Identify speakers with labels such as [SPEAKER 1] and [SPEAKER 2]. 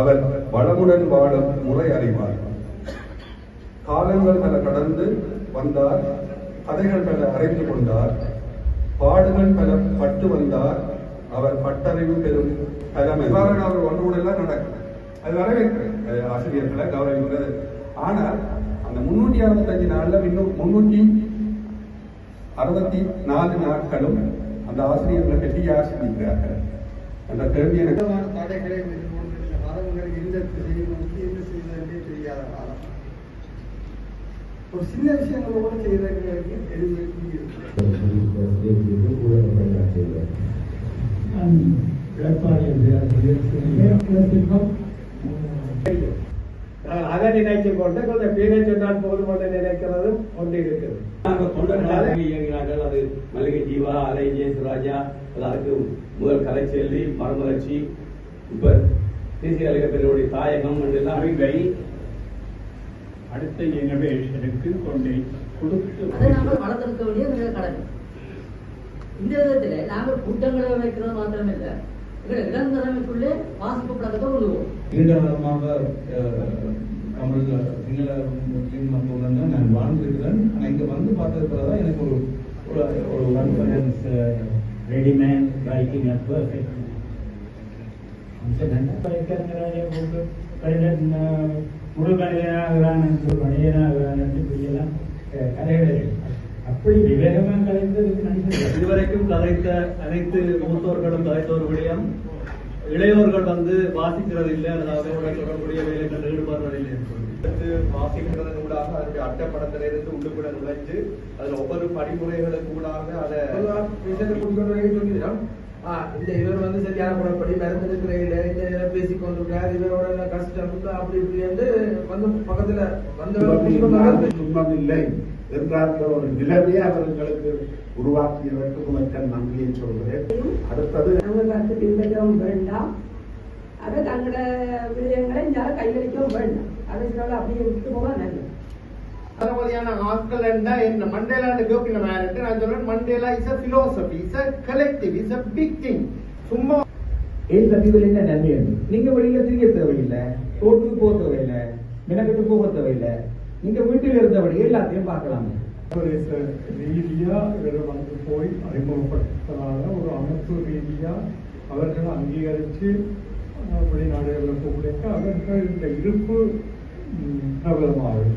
[SPEAKER 1] அவர் வளமுடன் வாழும் முறை அறிவார். காலங்கள் பல கடந்து வந்தார் கதைகள் பல அறிந்து கொண்டார் பாடுகள் பல பட்டு வந்தார் அவர் பட்டறிவு பெறும் பலம் இவ்வாறான அவர் ஒன்றுடெல்லாம் நடக்கும். அது வரவேற்கிறேன் ஆசிரியர்களை கௌரவிக்கிறது ஆனால் அந்த முன்னூற்றி அறுபத்தஞ்சு நாள்ல இன்னும் முன்னூற்றி அறுபத்தி நாலு நாட்களும் அந்த ஆசிரியர்களை பற்றி யார் சிந்திக்கிறார்கள் என்ற கேள்வி எனக்கு.
[SPEAKER 2] காலங்கள் எந்த திசையை நோக்கி என்ன செய்வதென்றே தெரியாத காலம். ஒரு சின்ன விஷயங்கள் கூட செய்வதற்கு எளிமை
[SPEAKER 3] அதை நினைச்சு கொண்டு கொஞ்சம் பேரை சொன்னால் போதும் என்று நினைக்கிறதும் ஒன்று இருக்குது
[SPEAKER 4] நாங்கள் தொண்டர்களாக இயங்கினார்கள். அது மல்லிகை ஜீவா அலை ஜெயசுராஜா அதுக்கு முதல் கலைச்செல்வி மரமலர்ச்சி இப்ப தேசிய பெருவுடைய தாயகம் எல்லாம்
[SPEAKER 5] அறிவை அடுத்த இனோவேஷனுக்கு கொண்டு கொடுத்து
[SPEAKER 6] அதை நாங்கள் வளர்த்தெடுக்க வேண்டிய மிக கடமை. இந்த விதத்தில் நாங்கள் கூட்டங்களை வைக்கிறது மாத்திரமில்லை. எங்கள் இளம் தலைமைக்குள்ளே வாசிப்பு பழக்கத்தை கொள்ளுவோம்
[SPEAKER 7] நீண்ட காலமாக அஹ், தமிழ் சிங்கள முஸ்லீம் மக்களுடன் தான் நான் வாழ்ந்திருக்கிறேன். ஆனால் இங்கே வந்து பார்த்ததுல தான் எனக்கு ஒரு ஒரு ஒரு
[SPEAKER 5] கான்ஃபரன்ஸ் ரெடிமேட் முழு கணிதனாகிறான் மனிதனாகிறான் என்று இப்படியெல்லாம் கதைகள். அப்படி விவேகமாக கலைந்ததுக்கு நன்றி.
[SPEAKER 8] இதுவரைக்கும் கதைத்த அனைத்து மூத்தோர்களும் விடயம் இளையோர்கள் வந்து வாசிக்கிறது இல்லை அதாவது அதோட தொடர்புடைய வேலைகள் ஈடுபடுறதில்லை அடுத்து வாசிக்கிறது கூடாக அதனுடைய அட்டப்படத்தில இருந்து உள்ளுக்குள்ள நுழைஞ்சு அதுல ஒவ்வொரு படிமுறைகளுக்கு கூடாக அதை
[SPEAKER 2] இந்த இவர் வந்து சரியான முறைப்படி மருந்து இருக்கிற இல்லை பேசி கொண்டிருக்கார் இவரோட என்ன கஷ்டம் இல்லை, அப்படி இப்படி என்று வந்து பக்கத்துல வந்தவர்
[SPEAKER 9] துன்பம் இல்லை என்ற ஒரு நிலைமையை அவர்களுக்கு உருவாக்கியதற்கு முதற்கண் நன்றியை சொல்கிறேன். அடுத்தது
[SPEAKER 10] நாங்கள் பார்த்து பின்பற்றவும் வேண்டாம். அதை தங்களோட விடயங்களை யாரும் கையளிக்கவும் வேண்டாம். அதை சொல்ல அப்படியே விட்டு போக நல்லது.
[SPEAKER 2] ஆட்கள் என்ன மண்டேலான்னு கேட்கிற மாதிரி சொல்றேன் Mandela is a philosophy is a collective is a big thing சும்மா
[SPEAKER 3] ஏன் தப்பிகள் என்ன நன்மை நீங்க வெளியில திரிய தேவையில்லை ரோட்டுக்கு போக தேவையில்லை மினக்கிட்டு போக தேவையில்லை. நீங்க வீட்டில் இருந்தபடி எல்லாத்தையும் பார்க்கலாமே.
[SPEAKER 5] ரீதியா இவர் வந்து போய் அறிமுகப்படுத்தனால ஒரு அமைப்பு ரீதியா அவர்கள் அங்கீகரித்து வெளிநாடுகளில் போகிறதுக்கு அவர்கள் இந்த இருப்பு பிரபலமாகும்